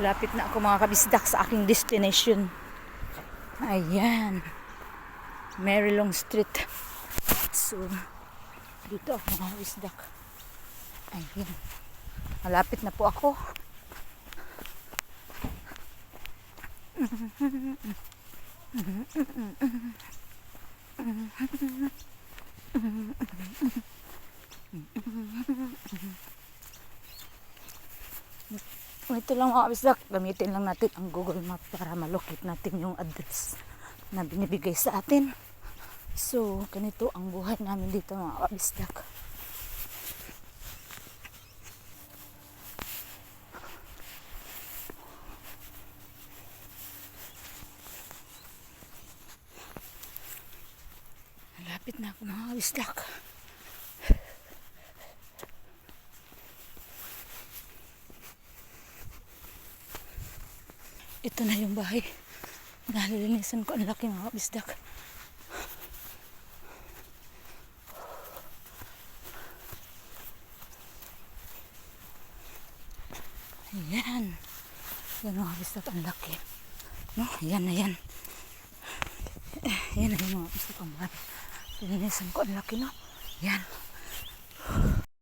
Lapit na ako mga kabisdak sa aking destination. Ayan. Marilong Street. So, dito ako mga kabisdak. Ayan. Malapit na po ako. Ito lang mga kabisdak, gamitin lang natin ang Google Map para malocate natin yung address na binibigay sa atin. So, ganito ang buhay namin dito mga kabisdak. Malapit na ako mga kabisdak. Ito na yung bahay. Nalilinisan ko ang laki mga kabisdak. Ayan. Yan mga kabisdak ang laki. No, yan na yan. Eh, Yan na yung mga kabisdak ang bahay. Lilinisan ko ang laki no. Yan.